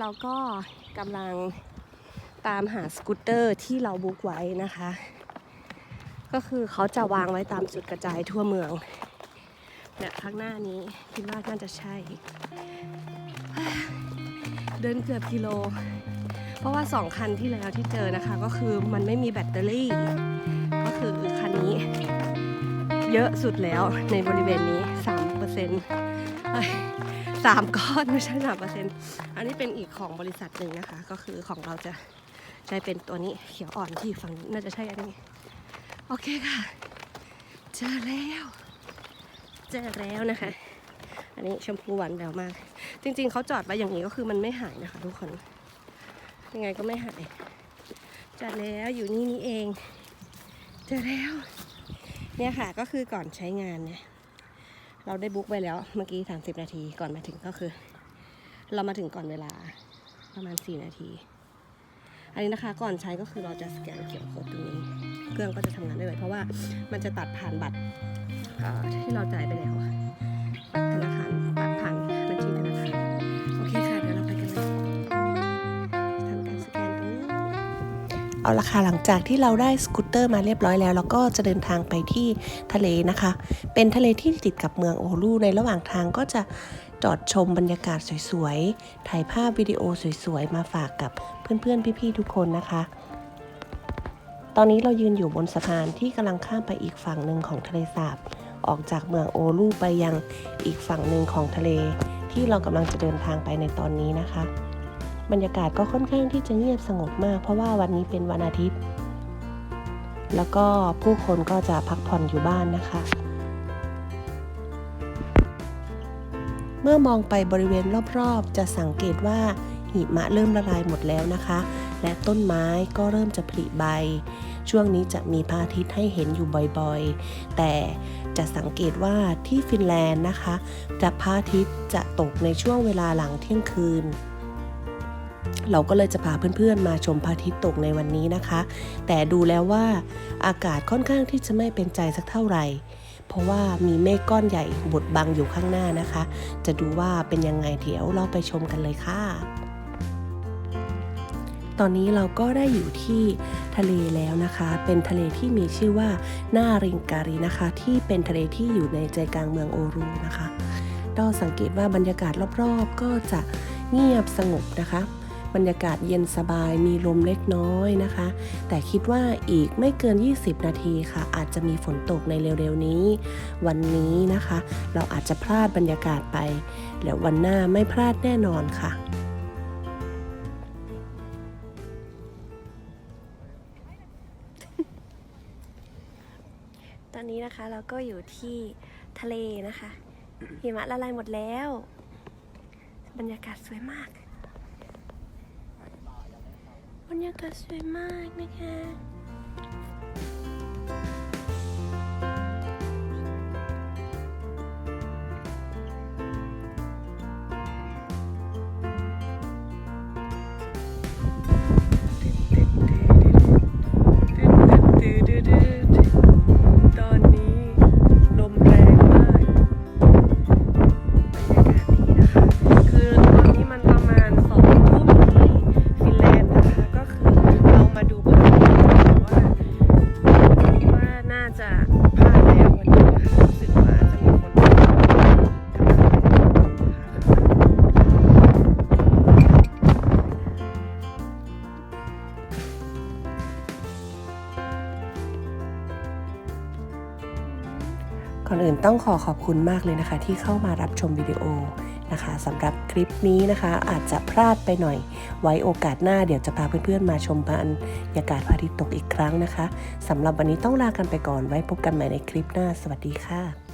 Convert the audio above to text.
เราก็กำลังตามหาสกูตเตอร์ที่เราบุ๊กไว้นะคะ ก็คือเขาจะวางไว้ตามจุดกระจายทั่วเมืองเนี่ยข้างหน้านี้คิดว่าน่าจะใช่ เดินเกือบกิโล เพราะว่าสองคันที่แล้วที่เจอนะคะ ก็คือมันไม่มีแบตเตอรี่ ก็คือคันนี้ เยอะสุดแล้วในบริเวณนี้3เปอร์เซ็นต์ สามก้อนไม่ใช่สามเปอร์เซ็นต์อันนี้เป็นอีกของบริษัทหนึ่งนะคะ ก็คือของเราจะใช้เป็นตัวนี้เขียวอ่อนที่ฝั่งน่าจะใช่อันนี้ โอเคค่ะ เจอแล้ว เจอแล้วนะคะ อันนี้ชมพูหวานแหววมาก จริง ๆเขาจอดไว้อย่างนี้ก็คือมันไม่หายนะคะ ทุกคน ยังไงก็ไม่หายจอดแล้วอยู่นี่นี่เอง เจอแล้ว เนี่ยค่ะก็คือก่อนใช้งานเนี่ย เราได้บุ๊กไปแล้วเมื่อกี้ 30 นาทีก่อนมาถึงก็คือ เรามาถึงก่อนเวลาประมาณ 4 นาที อันนี้นะคะก่อนใช้ก็คือเราจะสแกนเขียวโคดตรงนี้ เครื่องก็จะทำงานได้เลย เพราะว่ามันจะตัดผ่านบัตรที่เราจ่ายไปแล้ว เอาละค่ะหลังจากที่เราได้สกูตเตอร์มาเรียบร้อยแล้วเราก็จะเดินทางไปที่ทะเลนะคะ เป็นทะเลที่ติดกับเมืองโอลูในระหว่างทางก็จะจอดชมบรรยากาศสวยๆ ถ่ายภาพวิดีโอสวยๆ มาฝากกับเพื่อนๆ พี่ๆ ทุกคนนะคะ ตอนนี้เรายืนอยู่บนสะพานที่กำลังข้ามไปอีกฝั่งหนึ่งของทะเลสาบ ออกจากเมืองโอลูไปยังอีกฝั่งหนึ่งของทะเล ที่เรากำลังจะเดินทางไปในตอนนี้นะคะ บรรยากาศก็ค่อนข้างที่จะเงียบสงบมาก เพราะว่าวันนี้เป็นวันอาทิตย์ แล้วก็ผู้คนก็จะพักผ่อนอยู่บ้านนะคะ เมื่อมองไปบริเวณรอบๆ จะสังเกตว่าหิมะเริ่มละลายหมดแล้วนะคะ และต้นไม้ก็เริ่มจะผลิใบ ช่วงนี้จะมีพระอาทิตย์ให้เห็นอยู่บ่อยๆ แต่จะสังเกตว่าที่ฟินแลนด์นะคะ จะพระอาทิตย์จะตกในช่วงเวลาหลังเที่ยงคืน เราก็เลยจะพาเพื่อนๆ มาชมพระอาทิตย์ตกในวันนี้นะคะ แต่ดูแล้วว่าอากาศค่อนข้างที่จะไม่เป็นใจสักเท่าไหร่ เพราะว่ามีเมฆก้อนใหญ่บดบังอยู่ข้างหน้านะคะ จะดูว่าเป็นยังไงเดี๋ยวเราไปชมกันเลยค่ะ ตอนนี้เราก็ได้อยู่ที่ทะเลแล้วนะคะ เป็นทะเลที่มีชื่อว่านาริงการีนะคะ ที่เป็นทะเลที่อยู่ในใจกลางเมืองโอรูนะคะเราสังเกตว่าบรรยากาศรอบๆ ก็จะเงียบสงบนะคะ บรรยากาศเย็นสบายมีลมเล็กน้อยนะคะ แต่คิดว่าอีกไม่เกิน 20 นาทีค่ะ อาจจะมีฝนตกในเร็วๆนี้ วันนี้นะคะ เราอาจจะพลาดบรรยากาศไป แล้ววันหน้าไม่พลาดแน่นอนค่ะตอนนี้นะคะเราก็อยู่ที่ทะเลนะคะหิมะละลายหมดแล้ว บรรยากาศสวยมาก รรยากาศสวยมากนะคะ ก่อนอื่นต้องขอขอบคุณมากเลยนะคะ ที่เข้ามารับชมวิดีโอนะคะสำหรับคลิปนี้นะคะ อาจจะพลาดไปหน่อย ไว้โอกาสหน้าเดี๋ยวจะพาเพื่อนๆมาชมบรรยากาศพระอาทิตย์ตกอีกครั้งนะคะสำหรับวันนี้ต้องลากันไปก่อนไว้พบกันใหม่ในคลิปหน้า สวัสดีค่ะ